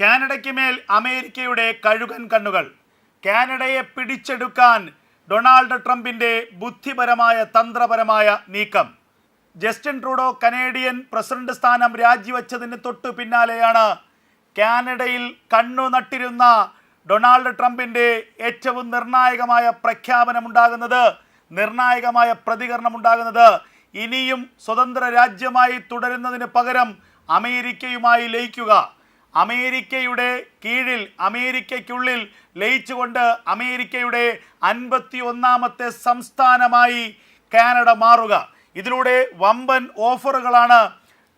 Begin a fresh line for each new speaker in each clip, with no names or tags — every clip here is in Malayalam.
കാനഡയ്ക്ക് മേൽ അമേരിക്കയുടെ കഴുകൻ കണ്ണുകൾ. കാനഡയെ പിടിച്ചെടുക്കാൻ ഡൊണാൾഡ് ട്രംപിന്റെ ബുദ്ധിപരമായ തന്ത്രപരമായ നീക്കം. ജസ്റ്റിൻ ട്രൂഡോ കനേഡിയൻ പ്രസിഡന്റ് സ്ഥാനം രാജിവെച്ചതിന് തൊട്ടു പിന്നാലെയാണ് കാനഡയിൽ കണ്ണു നട്ടിരുന്ന ഡൊണാൾഡ് ട്രംപിന്റെ ഏറ്റവും നിർണായകമായ പ്രഖ്യാപനമുണ്ടാകുന്നത് നിർണായകമായ പ്രതികരണമുണ്ടാകുന്നത് ഇനിയും സ്വതന്ത്ര രാജ്യമായി തുടരുന്നതിന് പകരം അമേരിക്കയുമായി ലയിക്കുക. അമേരിക്കയുടെ കീഴിൽ അമേരിക്കയ്ക്കുള്ളിൽ ലയിച്ചുകൊണ്ട് അമേരിക്കയുടെ അൻപത്തി ഒന്നാമത്തെ സംസ്ഥാനമായി കാനഡ മാറുക. ഇതിലൂടെ വമ്പൻ ഓഫറുകളാണ്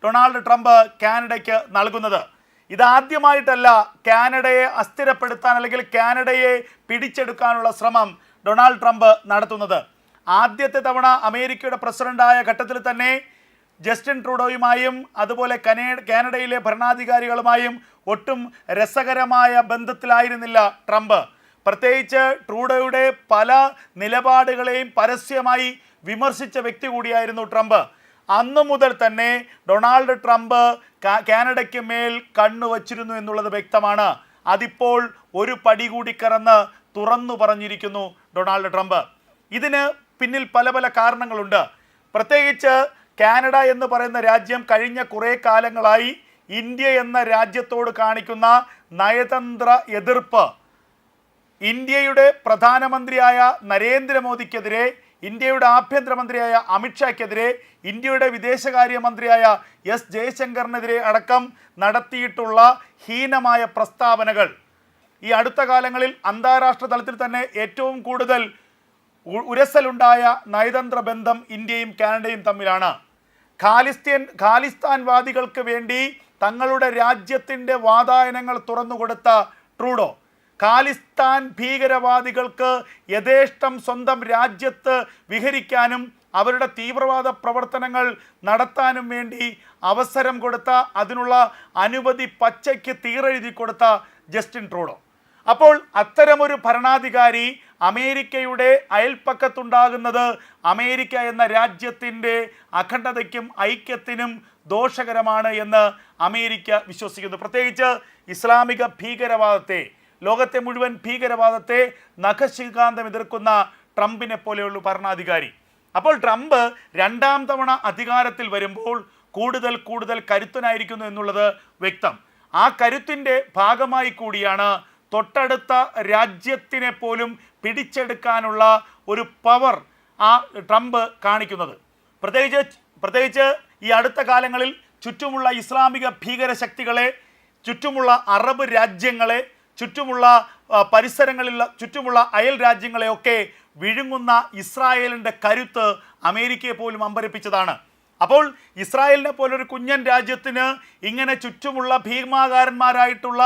ഡൊണാൾഡ് ട്രംപ് കാനഡയ്ക്ക് നൽകുന്നത്. ഇതാദ്യമായിട്ടല്ല കാനഡയെ അസ്ഥിരപ്പെടുത്താൻ അല്ലെങ്കിൽ കാനഡയെ പിടിച്ചെടുക്കാനുള്ള ശ്രമം ഡൊണാൾഡ് ട്രംപ് നടത്തുന്നത്. ആദ്യത്തെ തവണ അമേരിക്കയുടെ പ്രസിഡന്റായ ഘട്ടത്തിൽ തന്നെ ജസ്റ്റിൻ ട്രൂഡോയുമായും അതുപോലെ കനേ കാനഡയിലെ ഭരണാധികാരികളുമായും ഒട്ടും രസകരമായ ബന്ധത്തിലായിരുന്നില്ല ട്രംപ്. പ്രത്യേകിച്ച് ട്രൂഡോയുടെ പല നിലപാടുകളെയും പരസ്യമായി വിമർശിച്ച വ്യക്തി കൂടിയായിരുന്നു ട്രംപ്. അന്നു മുതൽ തന്നെ ഡൊണാൾഡ് ട്രംപ് കാനഡയ്ക്ക് മേൽ കണ്ണു വച്ചിരുന്നു എന്നുള്ളത് വ്യക്തമാണ്. അതിപ്പോൾ ഒരു പടി കൂടി കറന്ന് തുറന്നു പറഞ്ഞിരിക്കുന്നു ഡൊണാൾഡ് ട്രംപ്. ഇതിന് പിന്നിൽ പല പല കാരണങ്ങളുണ്ട്. പ്രത്യേകിച്ച് കാനഡ എന്ന് പറയുന്ന രാജ്യം കഴിഞ്ഞ കുറേ കാലങ്ങളായി ഇന്ത്യ എന്ന രാജ്യത്തോട് കാണിക്കുന്ന നയതന്ത്ര എതിർപ്പ്. ഇന്ത്യയുടെ പ്രധാനമന്ത്രിയായ നരേന്ദ്രമോദിക്കെതിരെ ഇന്ത്യയുടെ ആഭ്യന്തരമന്ത്രിയായ അമിത്ഷായ്ക്കെതിരെ ഇന്ത്യയുടെ വിദേശകാര്യമന്ത്രിയായ എസ് ജയശങ്കറിനെതിരെ അടക്കം നടത്തിയിട്ടുള്ള ഹീനമായ പ്രസ്താവനകൾ. ഈ അടുത്ത കാലങ്ങളിൽ അന്താരാഷ്ട്ര തലത്തിൽ തന്നെ ഏറ്റവും കൂടുതൽ ഉരസലുണ്ടായ നയതന്ത്ര ബന്ധം ഇന്ത്യയും കാനഡയും തമ്മിലാണ്. ഖാലിസ്ത്യൻ ഖാലിസ്ഥാൻവാദികൾക്ക് വേണ്ടി തങ്ങളുടെ രാജ്യത്തിന്റെ വാതായനങ്ങൾ തുറന്നുകൊടുത്ത ട്രൂഡോ ഖാലിസ്ഥാൻ ഭീകരവാദികൾക്ക് യഥേഷ്ടം സ്വന്തം രാജ്യത്ത് വിഹരിക്കാനും അവരുടെ തീവ്രവാദ പ്രവർത്തനങ്ങൾ നടത്താനും വേണ്ടി അവസരം കൊടുത്ത അതിനുള്ള അനുമതി പച്ചയ്ക്ക് തീരെഴുതി കൊടുത്ത ജസ്റ്റിൻ ട്രൂഡോ. അപ്പോൾ അത്തരമൊരു ഭരണാധികാരി അമേരിക്കയുടെ അയൽപ്പക്കത്തുണ്ടാകുന്നത് അമേരിക്ക എന്ന രാജ്യത്തിന്റെ അഖണ്ഡതയ്ക്കും ഐക്യത്തിനും ദോഷകരമാണ് എന്ന് അമേരിക്ക വിശ്വസിക്കുന്നു. പ്രത്യേകിച്ച് ഇസ്ലാമിക ഭീകരവാദത്തെ ലോകത്തെ മുഴുവൻ ഭീകരവാദത്തെ നഖശികാന്തം എതിർക്കുന്ന ട്രംപിനെ പോലെയുള്ള ഭരണാധികാരി. അപ്പോൾ ട്രംപ് രണ്ടാം തവണ അധികാരത്തിൽ വരുമ്പോൾ കൂടുതൽ കൂടുതൽ കരുത്തനായിരിക്കുന്നു എന്നുള്ളത് വ്യക്തം. ആ കരുത്തിന്റെ ഭാഗമായി കൂടിയാണ് തൊട്ടടുത്ത രാജ്യത്തിനെ പോലും പിടിച്ചെടുക്കാനുള്ള ഒരു പവർ ആ ട്രംപ് കാണിക്കുന്നത്. പ്രത്യേകിച്ച് പ്രത്യേകിച്ച് ഈ അടുത്ത കാലങ്ങളിൽ ചുറ്റുമുള്ള ഇസ്ലാമിക ഭീകര ശക്തികളെ ചുറ്റുമുള്ള അറബ് രാജ്യങ്ങളെ ചുറ്റുമുള്ള പരിസരങ്ങളിലുള്ള ചുറ്റുമുള്ള അയൽ രാജ്യങ്ങളെയൊക്കെ വിഴുങ്ങുന്ന ഇസ്രായേലിന്റെ കരുത്ത് അമേരിക്കയെ പോലും അമ്പരപ്പിച്ചതാണ്. അപ്പോൾ ഇസ്രായേലിനെ പോലൊരു കുഞ്ഞൻ രാജ്യത്തിന് ഇങ്ങനെ ചുറ്റുമുള്ള ഭീമാകാരന്മാരായിട്ടുള്ള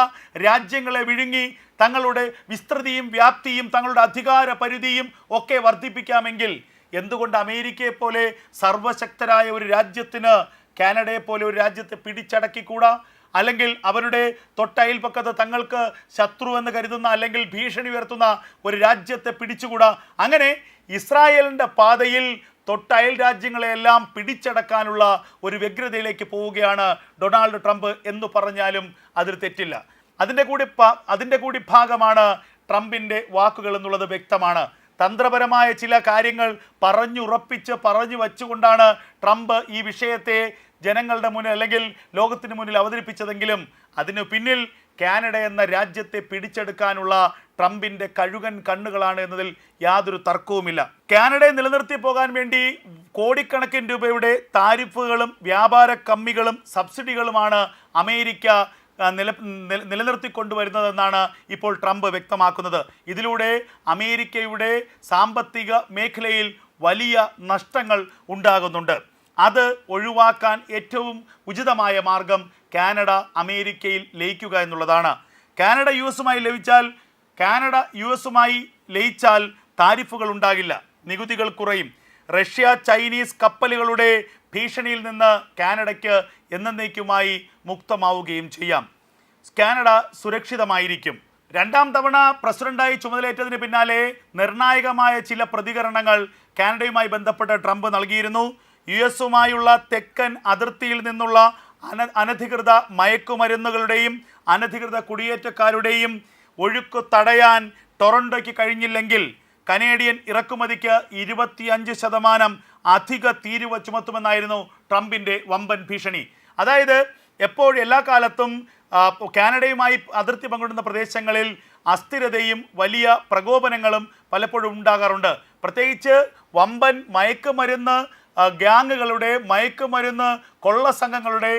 രാജ്യങ്ങളെ വിഴുങ്ങി തങ്ങളുടെ വിസ്തൃതിയും വ്യാപ്തിയും തങ്ങളുടെ അധികാര പരിധിയും ഒക്കെ വർദ്ധിപ്പിക്കാമെങ്കിൽ എന്തുകൊണ്ട് അമേരിക്കയെ പോലെ സർവശക്തരായ ഒരു രാജ്യത്തിന് കാനഡയെ പോലെ ഒരു രാജ്യത്തെ പിടിച്ചടക്കിക്കൂടാ? അല്ലെങ്കിൽ അവരുടെ തൊട്ടയൽപ്പക്കത്ത് തങ്ങൾക്ക് ശത്രു എന്ന് കരുതുന്ന അല്ലെങ്കിൽ ഭീഷണി ഉയർത്തുന്ന ഒരു രാജ്യത്തെ പിടിച്ചുകൂടാ? അങ്ങനെ ഇസ്രായേലിന്റെ പാതയിൽ തൊട്ടയൽ രാജ്യങ്ങളെയെല്ലാം പിടിച്ചടക്കാനുള്ള ഒരു വ്യഗ്രതയിലേക്ക് പോവുകയാണ് ഡൊണാൾഡ് ട്രംപ് എന്ന് പറഞ്ഞാലും അതിൽ തെറ്റില്ല. അതിന്റെ കൂടി അതിന്റെ കൂടി ഭാഗമാണ് ട്രംപിന്റെ വാക്കുകൾ എന്നുള്ളത് വ്യക്തമാണ്. തന്ത്രപരമായ ചില കാര്യങ്ങൾ പറഞ്ഞുറപ്പിച്ച് പറഞ്ഞു വച്ചുകൊണ്ടാണ് ട്രംപ് ഈ വിഷയത്തെ ജനങ്ങളുടെ മുന്നിൽ അല്ലെങ്കിൽ ലോകത്തിന് മുന്നിൽ അവതരിപ്പിച്ചതെങ്കിലും അതിനു പിന്നിൽ കാനഡ എന്ന രാജ്യത്തെ പിടിച്ചെടുക്കാനുള്ള ട്രംപിന്റെ കഴുകൻ കണ്ണുകളാണ് എന്നതിൽ യാതൊരു തർക്കവുമില്ല. കാനഡയെ നിലനിർത്തി പോകാൻ വേണ്ടി കോടിക്കണക്കിന് രൂപയുടെ താരിഫുകളും വ്യാപാര കമ്മികളും സബ്സിഡികളുമാണ് അമേരിക്ക നില- നിലനിർത്തിക്കൊണ്ടുവരുന്നതെന്നാണ് ഇപ്പോൾ ട്രംപ് വ്യക്തമാക്കുന്നത്. ഇതിലൂടെ അമേരിക്കയുടെ സാമ്പത്തിക മേഖലയിൽ വലിയ നഷ്ടങ്ങൾ ഉണ്ടാകുന്നുണ്ട്. അത് ഒഴിവാക്കാൻ ഏറ്റവും ഉചിതമായ മാർഗം കാനഡ അമേരിക്കയിൽ ലയിക്കുക എന്നുള്ളതാണ്. കാനഡ യു എസുമായി ലയിച്ചാൽ കാനഡ യു എസുമായി ലയിച്ചാൽ താരിഫുകൾ ഉണ്ടാകില്ല നികുതികൾ കുറയും. റഷ്യ ചൈനീസ് കപ്പലുകളുടെ ഭീഷണിയിൽ നിന്ന് കാനഡയ്ക്ക് എന്നേക്കുമായി മുക്തമാവുകയും ചെയ്യാം. കാനഡ സുരക്ഷിതമായിരിക്കും. രണ്ടാം തവണ പ്രസിഡന്റായി ചുമതലയേറ്റതിന് പിന്നാലെ നിർണായകമായ ചില പ്രതികരണങ്ങൾ കാനഡയുമായി ബന്ധപ്പെട്ട് ട്രംപ് നൽകിയിരുന്നു. യു എസുമായുള്ള തെക്കൻ അതിർത്തിയിൽ നിന്നുള്ള അന അനധികൃത മയക്കുമരുന്നുകളുടെയും അനധികൃത കുടിയേറ്റക്കാരുടെയും ഒഴുക്ക് തടയാൻ ടൊറൻഡോയ്ക്ക് കഴിഞ്ഞില്ലെങ്കിൽ കനേഡിയൻ ഇറക്കുമതിക്ക് ഇരുപത്തിയഞ്ച് ശതമാനം അധിക തീരുവ ചുമത്തുമെന്നായിരുന്നു ട്രംപിന്റെ വമ്പൻ ഭീഷണി. അതായത് എപ്പോഴും എല്ലാ കാലത്തും കാനഡയുമായി അതിർത്തി പങ്കിടുന്ന പ്രദേശങ്ങളിൽ അസ്ഥിരതയും വലിയ പ്രകോപനങ്ങളും പലപ്പോഴും ഉണ്ടാകാറുണ്ട്. പ്രത്യേകിച്ച് വമ്പൻ മയക്കുമരുന്ന് ഗ്യാങ്ങുകളുടെ മയക്കുമരുന്ന് കൊള്ള സംഘങ്ങളുടെ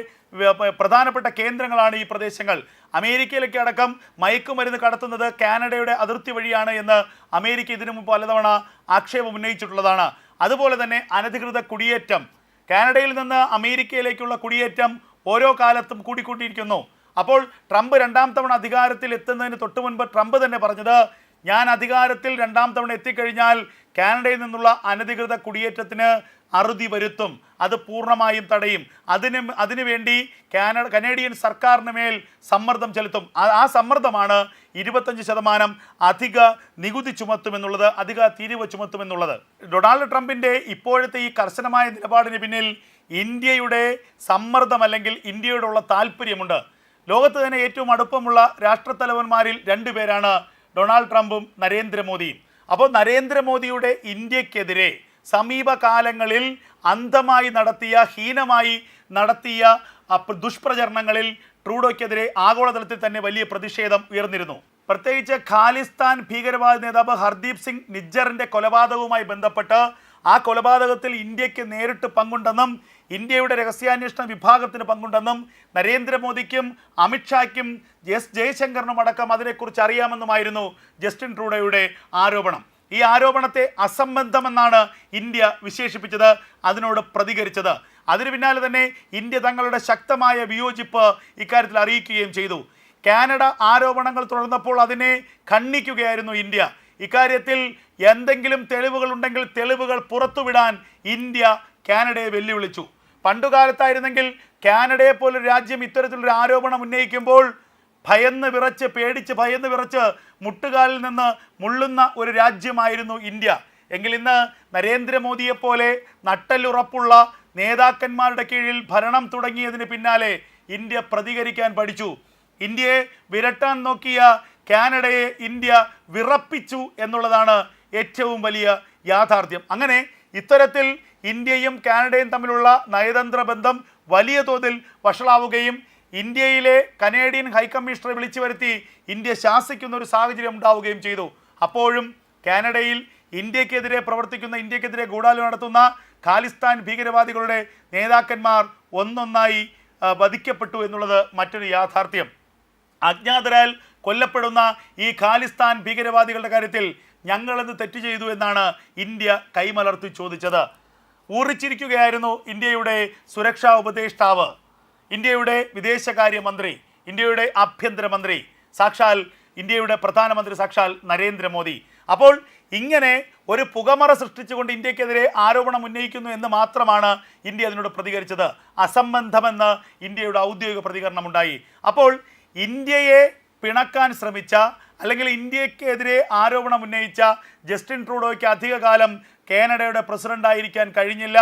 പ്രധാനപ്പെട്ട കേന്ദ്രങ്ങളാണ് ഈ പ്രദേശങ്ങൾ. അമേരിക്കയിലേക്ക് അടക്കം മയക്കുമരുന്ന് കടത്തുന്നത് കാനഡയുടെ അതിർത്തി വഴിയാണ് എന്ന് അമേരിക്ക ഇതിനു മുമ്പ് പലതവണ ആക്ഷേപം ഉന്നയിച്ചിട്ടുള്ളതാണ്. അതുപോലെ തന്നെ അനധികൃത കുടിയേറ്റം. കാനഡയിൽ നിന്ന് അമേരിക്കയിലേക്കുള്ള കുടിയേറ്റം ഓരോ കാലത്തും കൂടിക്കൂട്ടിയിരിക്കുന്നു അപ്പോൾ ട്രംപ് രണ്ടാം തവണ അധികാരത്തിൽ എത്തുന്നതിന് തൊട്ടു മുൻപ് ട്രംപ് തന്നെ പറഞ്ഞത് ഞാൻ അധികാരത്തിൽ രണ്ടാം തവണ എത്തിക്കഴിഞ്ഞാൽ കാനഡയിൽ നിന്നുള്ള അനധികൃത കുടിയേറ്റത്തിന് അറുതി വരുത്തും. അത് പൂർണമായും തടയും. അതിന് അതിനുവേണ്ടി കാനഡ കനേഡിയൻ സർക്കാരിന് മേൽ സമ്മർദ്ദം ചെലുത്തും. ആ- സമ്മർദ്ദമാണ് ഇരുപത്തഞ്ച് ശതമാനം അധിക നികുതി ചുമത്തുമെന്നുള്ളത് അധിക തീരുവ ചുമത്തുമെന്നുള്ളത്. ഡൊണാൾഡ് ട്രംപിന്റെ ഇപ്പോഴത്തെ ഈ കർശനമായ നിലപാടിന് പിന്നിൽ ഇന്ത്യയുടെ സമ്മർദ്ദം അല്ലെങ്കിൽ ഇന്ത്യയോടുള്ള താല്പര്യമുണ്ട് ലോകത്ത് തന്നെ ഏറ്റവും അടുപ്പമുള്ള രാഷ്ട്രത്തലവന്മാരിൽ രണ്ടുപേരാണ് ഡൊണാൾഡ് ട്രംപും നരേന്ദ്രമോദിയും. അപ്പോൾ നരേന്ദ്രമോദിയുടെ ഇന്ത്യക്കെതിരെ സമീപകാലങ്ങളിൽ അന്ധമായി നടത്തിയ ഹീനമായി നടത്തിയ ദുഷ്പ്രചരണങ്ങളിൽ ട്രൂഡോയ്ക്കെതിരെ ആഗോളതലത്തിൽ തന്നെ വലിയ പ്രതിഷേധം ഉയർന്നിരുന്നു. പ്രത്യേകിച്ച് ഖാലിസ്ഥാൻ ഭീകരവാദ നേതാവ് ഹർദീപ് സിംഗ് നിജ്ജറിന്റെ കൊലപാതകവുമായി ബന്ധപ്പെട്ട് ആ കൊലപാതകത്തിൽ ഇന്ത്യയ്ക്ക് നേരിട്ട് പങ്കുണ്ടെന്നും ഇന്ത്യയുടെ രഹസ്യാന്വേഷണ വിഭാഗത്തിന് പങ്കുണ്ടെന്നും നരേന്ദ്രമോദിക്കും അമിത്ഷായ്ക്കും എസ് ജയശങ്കറിനും അടക്കം അതിനെക്കുറിച്ച് അറിയാമെന്നുമായിരുന്നു ജസ്റ്റിൻ ട്രൂഡോയുടെ ആരോപണം. ഈ ആരോപണത്തെ അസംബന്ധമെന്നാണ് ഇന്ത്യ വിശേഷിപ്പിച്ചത് അതിനോട് പ്രതികരിച്ചത്. അതിനു പിന്നാലെ തന്നെ ഇന്ത്യ തങ്ങളുടെ ശക്തമായ വിയോജിപ്പ് ഇക്കാര്യത്തിൽ അറിയിക്കുകയും ചെയ്തു. കാനഡ ആരോപണങ്ങൾ തുടർന്നപ്പോൾ അതിനെ ഖണ്ഡിക്കുകയായിരുന്നു ഇന്ത്യ. ഇക്കാര്യത്തിൽ എന്തെങ്കിലും തെളിവുകൾ ഉണ്ടെങ്കിൽ തെളിവുകൾ പുറത്തുവിടാൻ ഇന്ത്യ കാനഡയെ വെല്ലുവിളിച്ചു. പണ്ടുകാലത്തായിരുന്നെങ്കിൽ കാനഡയെ പോലൊരു രാജ്യം ഇത്തരത്തിലൊരു ആരോപണം ഉന്നയിക്കുമ്പോൾ ഭയന്ന് വിറച്ച് പേടിച്ച് ഭയന്ന് വിറച്ച് മുട്ടുകാലിൽ നിന്ന് മുള്ളുന്ന ഒരു രാജ്യമായിരുന്നു ഇന്ത്യ. എങ്കിൽ ഇന്ന് നരേന്ദ്രമോദിയെപ്പോലെ നട്ടലുറപ്പുള്ള നേതാക്കന്മാരുടെ കീഴിൽ ഭരണം തുടങ്ങിയതിന് പിന്നാലെ ഇന്ത്യ പ്രതികരിക്കാൻ പഠിച്ചു. ഇന്ത്യയെ വിരട്ടാൻ നോക്കിയ കാനഡയെ ഇന്ത്യ വിറപ്പിച്ചു എന്നുള്ളതാണ് ഏറ്റവും വലിയ യാഥാർത്ഥ്യം. അങ്ങനെ ഇത്തരത്തിൽ ഇന്ത്യയും കാനഡയും തമ്മിലുള്ള നയതന്ത്ര ബന്ധം വലിയ തോതിൽ വഷളാവുകയും ഇന്ത്യയിലെ കനേഡിയൻ ഹൈക്കമ്മീഷണറെ വിളിച്ചു വരുത്തി ഇന്ത്യ ശാസിക്കുന്ന ഒരു സാഹചര്യം ഉണ്ടാവുകയും ചെയ്തു. അപ്പോഴും കാനഡയിൽ ഇന്ത്യക്കെതിരെ പ്രവർത്തിക്കുന്ന ഇന്ത്യക്കെതിരെ ഗൂഢാലോചന നടത്തുന്ന ഖാലിസ്ഥാൻ ഭീകരവാദികളുടെ നേതാക്കന്മാർ ഒന്നൊന്നായി വധിക്കപ്പെട്ടു എന്നുള്ളത് മറ്റൊരു യാഥാർത്ഥ്യം. അജ്ഞാതരാൽ കൊല്ലപ്പെടുന്ന ഈ ഖാലിസ്ഥാൻ ഭീകരവാദികളുടെ കാര്യത്തിൽ ഞങ്ങളെന്ത് തെറ്റ് ചെയ്തു എന്നാണ് ഇന്ത്യ കൈമലർത്തി ചോദിച്ചത്. ഊറിച്ചിരിക്കുകയായിരുന്നു ഇന്ത്യയുടെ സുരക്ഷാ ഉപദേഷ്ടാവ്. ഇന്ത്യയുടെ വിദേശകാര്യമന്ത്രി ഇന്ത്യയുടെ ആഭ്യന്തരമന്ത്രി സാക്ഷാൽ ഇന്ത്യയുടെ പ്രധാനമന്ത്രി സാക്ഷാൽ നരേന്ദ്രമോദി. അപ്പോൾ ഇങ്ങനെ ഒരു പുകമറ സൃഷ്ടിച്ചുകൊണ്ട് ഇന്ത്യക്കെതിരെ ആരോപണം ഉന്നയിക്കുന്നു എന്ന് മാത്രമാണ് ഇന്ത്യ അതിനോട് പ്രതികരിച്ചത്. അസംബന്ധമെന്ന് ഇന്ത്യയുടെ ഔദ്യോഗിക പ്രതികരണമുണ്ടായി. അപ്പോൾ ഇന്ത്യയെ പിണക്കാൻ ശ്രമിച്ച അല്ലെങ്കിൽ ഇന്ത്യക്കെതിരെ ആരോപണം ഉന്നയിച്ച ജസ്റ്റിൻ ട്രൂഡോയ്ക്ക് അധികകാലം കാനഡയുടെ പ്രസിഡന്റായിരിക്കാൻ കഴിഞ്ഞില്ല.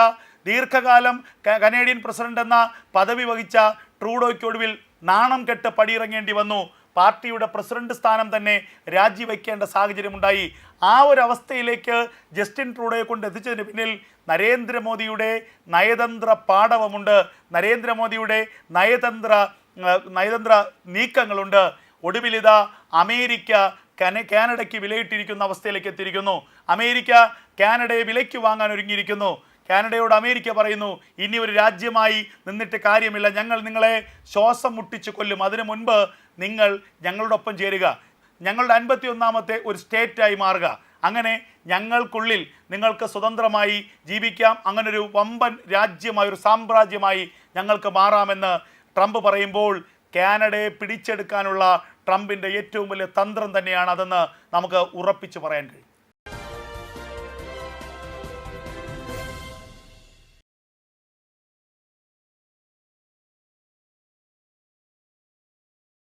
ദീർഘകാലം കനേഡിയൻ പ്രസിഡന്റ് എന്ന പദവി വഹിച്ച ട്രൂഡോയ്ക്ക് ഒടുവിൽ നാണം കെട്ട് പടിയിറങ്ങേണ്ടി വന്നു. പാർട്ടിയുടെ പ്രസിഡന്റ് സ്ഥാനം തന്നെ രാജിവെക്കേണ്ട സാഹചര്യമുണ്ടായി. ആ ഒരു അവസ്ഥയിലേക്ക് ജസ്റ്റിൻ ട്രൂഡോയെ കൊണ്ട് എത്തിച്ചതിന് പിന്നിൽ നരേന്ദ്രമോദിയുടെ നയതന്ത്ര പാടവമുണ്ട്. നരേന്ദ്രമോദിയുടെ നയതന്ത്ര നയതന്ത്ര നീക്കങ്ങളുണ്ട്. ഒടുവിലിതാ അമേരിക്ക കന കാനഡയ്ക്ക് വിലയിട്ടിരിക്കുന്ന അവസ്ഥയിലേക്ക് എത്തിയിരിക്കുന്നു. അമേരിക്ക കാനഡയെ വിലയ്ക്ക് വാങ്ങാൻ ഒരുങ്ങിയിരിക്കുന്നു. കാനഡയോട് അമേരിക്ക പറയുന്നു ഇനി ഒരു രാജ്യമായി നിന്നിട്ട് കാര്യമില്ല. ഞങ്ങൾ നിങ്ങളെ ശ്വാസം മുട്ടിച്ച് കൊല്ലും. അതിനു മുൻപ് നിങ്ങൾ ഞങ്ങളോടൊപ്പം ചേരുക. ഞങ്ങളുടെ അൻപത്തി ഒന്നാമത്തെ ഒരു സ്റ്റേറ്റായി മാറുക. അങ്ങനെ ഞങ്ങൾക്കുള്ളിൽ നിങ്ങൾക്ക് സ്വതന്ത്രമായി ജീവിക്കാം. അങ്ങനൊരു വമ്പൻ രാജ്യമായി ഒരു സാമ്രാജ്യമായി ഞങ്ങൾക്ക് മാറാമെന്ന് ട്രംപ് പറയുമ്പോൾ കാനഡയെ പിടിച്ചെടുക്കാനുള്ള ട്രംപിന്റെ ഏറ്റവും വലിയ തന്ത്രം തന്നെയാണ് അതെന്ന് നമുക്ക് ഉറപ്പിച്ച് പറയാൻ കഴിയും.